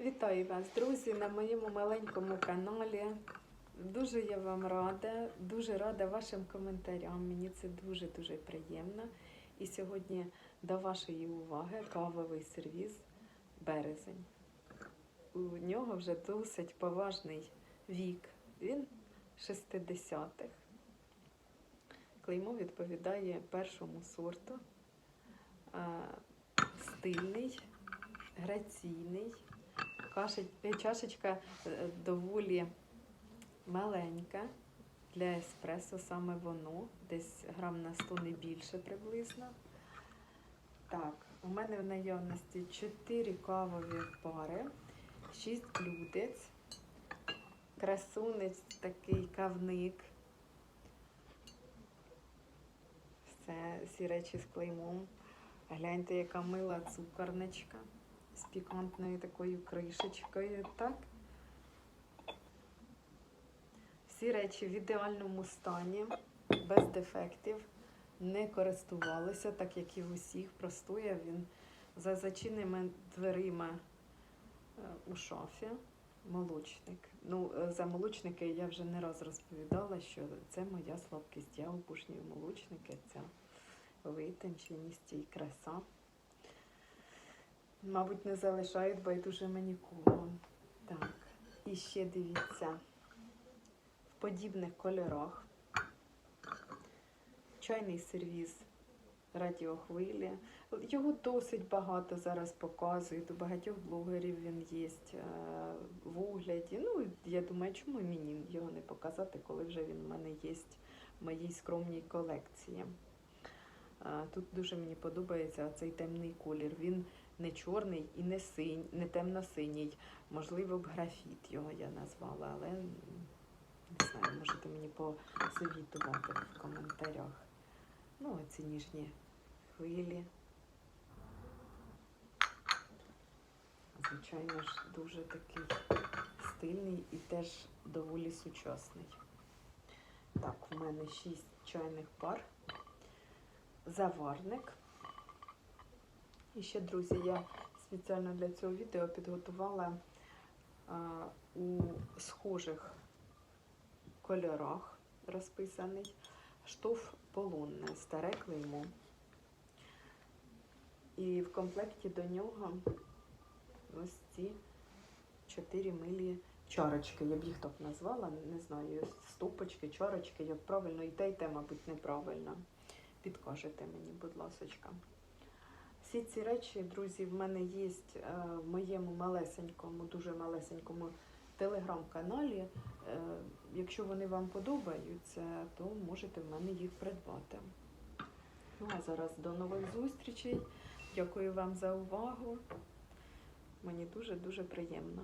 Вітаю вас, друзі, на моєму маленькому каналі. Дуже я вам рада, дуже рада вашим коментарям. Мені це дуже-дуже приємно. І сьогодні до вашої уваги кавовий сервіс березень. У нього вже досить поважний вік. Він 60-х. Клеймо відповідає першому сорту. Стильний, граційний. Е, Чашечка е, доволі маленька для еспресо, саме воно, десь грам на 100 не більше приблизно. Так, у мене в наявності 4 кавові пари, 6 блюдець, красунець такий кавник. Це всі речі з клеймом. Гляньте, яка мила цукорничка з пікантною такою кришечкою, так? Всі речі в ідеальному стані, без дефектів, не користувалися, так як і в усіх. Простояв він за зачиненими дверима е, у шафі. Молочник. Ну, е, за молочники я вже не раз розповідала, що це моя слабкість. Я обожнюю молочники, ця витонченість і краса. Мабуть, не залишають байдуже мені нікого. Так, і ще дивіться, в подібних кольорах. Чайний сервіс радіохвилі. Його досить багато зараз показують. У багатьох блогерів він є е, в огляді. Ну, я думаю, чому мені його не показати, коли вже він в мене є в моїй скромній колекції. Е, Тут дуже мені подобається цей темний колір. Він не чорний і не синь, не темно-синій. Можливо, б графіт його я назвала, але не знаю, можете мені посовітувати в коментарях. Ну, оці ніжні хвилі. Звичайно ж, дуже такий стильний і теж доволі сучасний. Так, в мене 6 чайних пар, заварник. І ще, друзі, я спеціально для цього відео підготувала а, у схожих кольорах розписаний штоф полонне, старе клеймо. І в комплекті до нього ось ці чотири милі чарочки. Я б їх так назвала, не знаю, стопочки, чарочки, як правильно, і те, і те, мабуть, неправильно. Підкажете мені, будь ласочка. Всі ці речі, друзі, в мене є е, в моєму малесенькому, дуже малесенькому телеграм-каналі. Е, Якщо вони вам подобаються, то можете в мене їх придбати. Ну а зараз до нових зустрічей. Дякую вам за увагу. Мені дуже-дуже приємно.